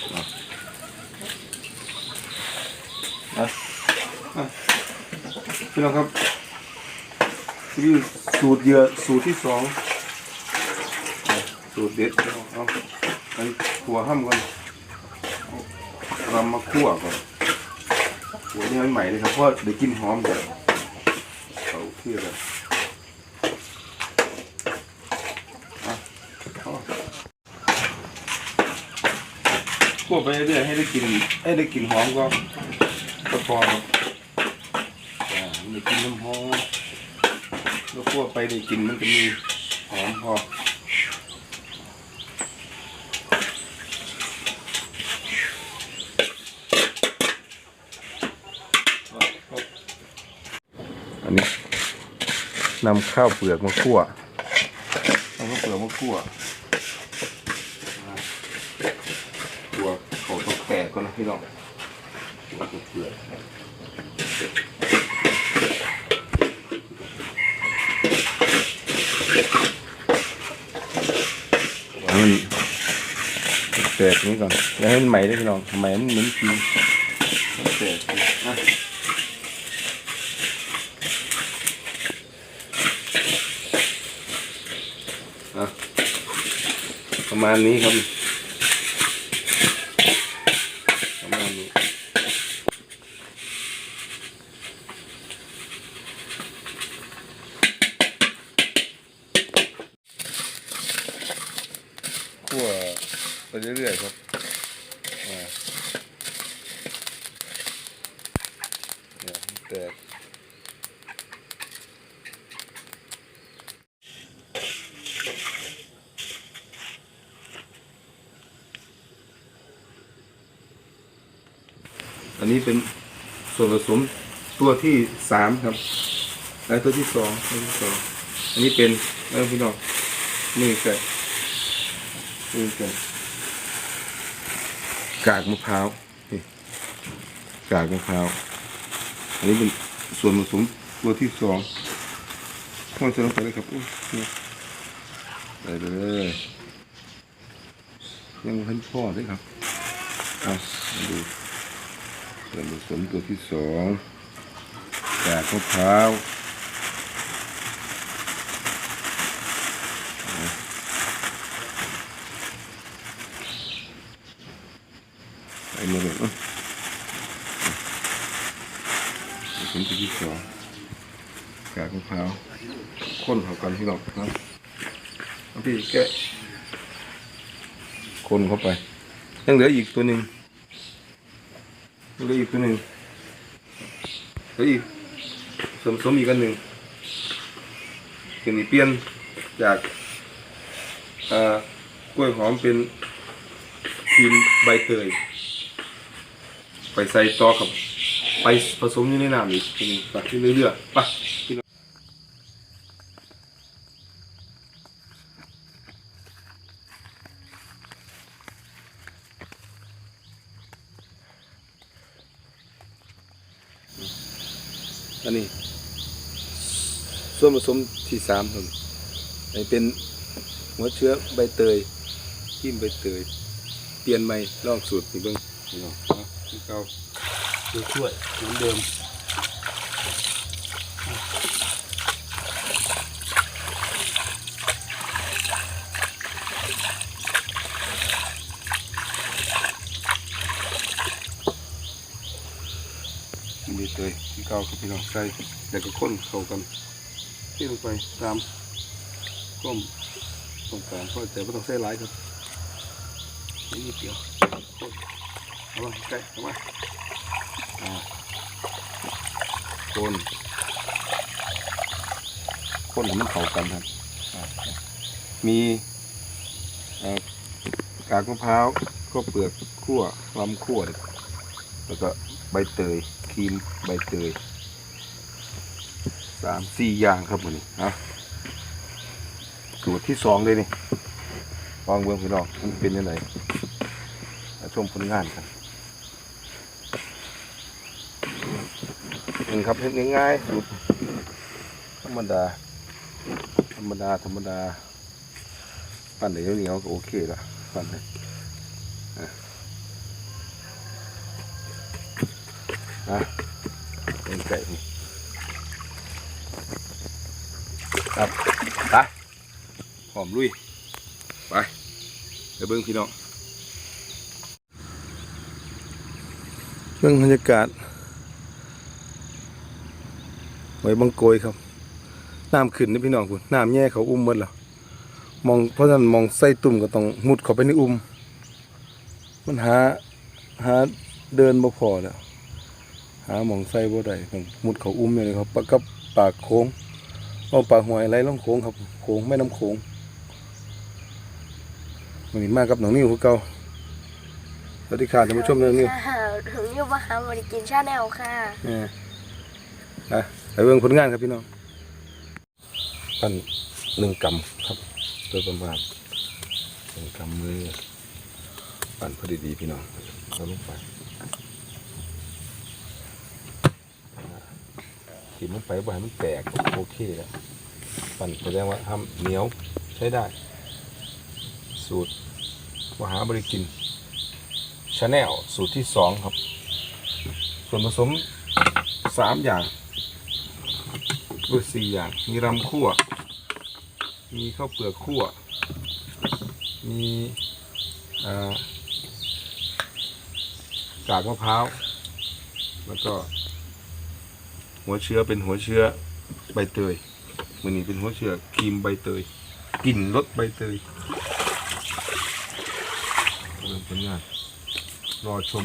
พี่น้องครับนี่สูตรเยื่อสูตรที่สองสูตรเด็ดเอาเอาไปขัวห้ำก่อนรำมาคั่วก่อนขัวนี่ให้มันใหม่เลยครับเพราะเดี๋ยวกินหอมเดี๋ยวเอาเที่ยวเลยอะเอา คั่วไปเรื่อยๆให้ได้กลินให้ได้กลินหอมก็ก็พอครับอ่ามันได้กลินน้ำหอมแล้วคั่วไปได้กลินมันจะมีหอมพออันนี้นำข้าวเปลือกมาคั่วนำข้าวเปลือกมาคั่วอ่าคั่วเขาต้องแต กก่อนนะพี่น้องคั่วเปลือกให้มันแตกนี้ก่อนอย่าให้มันใหม่ด้วยพี่น้องใหม่มันเหมือนกินแตกอะอะประมาณนี้ครับ ประมาณนี้ คั่วไปเรื่อยๆครับอ่าเนี่ยแตกอันนี้เป็นส่วนผสมตัวที่สามครับ แล้ตัวที่สองตัวที่สอง อันนี้เป็นแล้วพี่น้องนี่ไก่ นี่ไก่กากมะพร้าวนี่กากมะพร้าวอันนี้เป็นส่วนผสมตัวที่สองพ่อจะลงไปเลยครับอุ้ยไปเลยยังทันพ่อเลยครับเอาดูส่วนผสมตัวที่สองกากมะพร้าว มาเลยอะผมตัวที่สองกากมะพร้าวข้นเข้ากันที่เราครับเอาพี่แกะคนเข้าไป ยังเหลืออีกตัวหนึ่งเหลืออีกตัวหนึ่งเหลืออีกสมสมอีกอันหนึ่งเป็นอีเปลี่ยนจากกล้วยหอมเป็นครีมใบเตย ไปใส่ต่อกับ ไปผสมอยู่ในน้ำอีกทีหนึงไปที่เรื่อยๆไปอันนี้ ส่วนผสมที่สามครับอันนี้เป็นหัวเชื้อใบเตยขิ้มใบเตย เปลี่ยนใหม่ลองสูตรนี่เบิ่งพี่น้อง ที่เก่าดูช่วยเหมือนเดิมกินใบเตยที่เก่าครับพี่น้องใส่แล้วก็ข้นเข้ากันเทลงไปตามก้มตรงกลางเพราะแต่ไม่ต้องใส่หลายครับนิดเดียวข้นามาใกล้เอามาอ่าคนคนให้มันเข้ากันครับ มีกากมะพร้าวก็เปลือกคั่วลำคั่วแล้วก็ใบเตยครีมใบเตยสามสี่อย่างครับมันนี้นะสูตรที่สองเลยนี่ลองเบื้องพี่น้องมันเป็นยังไงชมผลงานกัน กิงครับเฮ็ดง่ายๆสูตธรรมดา ธรรมดา ธรรมดา ปั่นเดี๋ยวเหนียวก็โอเคละปั่นเลยนะเป็นไก่ครับไปหอมลุย ไปเดี๋ยวเบิ้งพี่น้องเบิ้งบรรยากาศ ไว้บังโกยครับน้ำขึ้นนี่พี่น้องคุณน้ำแย่เขาอุ้มหมดแล้วมองเพราะฉะนั้นมองไส้ตุ่มก็ต้องมุดเข้าไปในอุ้ม มันหาหาเดินบ่พอแล้วหาหมองไส้บ่ได้ต้องมุดเขาอุ้มอย่างนี้ครับปะกับปากโค้งเอาปากหวยไหลลงโค้งครับโค้งแม่น้ำโค้งวันนี้มากับน้องนิวคือเก่าสวัสดีค่ะท่านผู้ชมน้องนิวค่ะถึงอยู่บ้านบริกินชาแนลค่ะเอออะไป เบิ่งผลงานครับพี่น้องปั้นหนึ่งกำครับโดยประมาณหนึ่งกำมือปั้นพอดีดีๆพี่น้องเอาลงไปขีดมันไปบ่ให้มันแตกโอเคแล้วปั้นแสดงว่าทำเหนียวใช้ได้ สูตรมหาบริกินชาแนลสูตรที่สองครับ ส่วนผสมสามอย่าง หรือสี่อย่าง มีรำคั่ว มีข้าวเปลือกคั่ว มีกากมะพร้าว แล้วก็ หัวเชื้อเป็นหัวเชื้อใบเตยมันนี้เป็นหัวเชื้อครีมใบเตยกลิ่นรสใบเตยเริ่มผลงานรอชม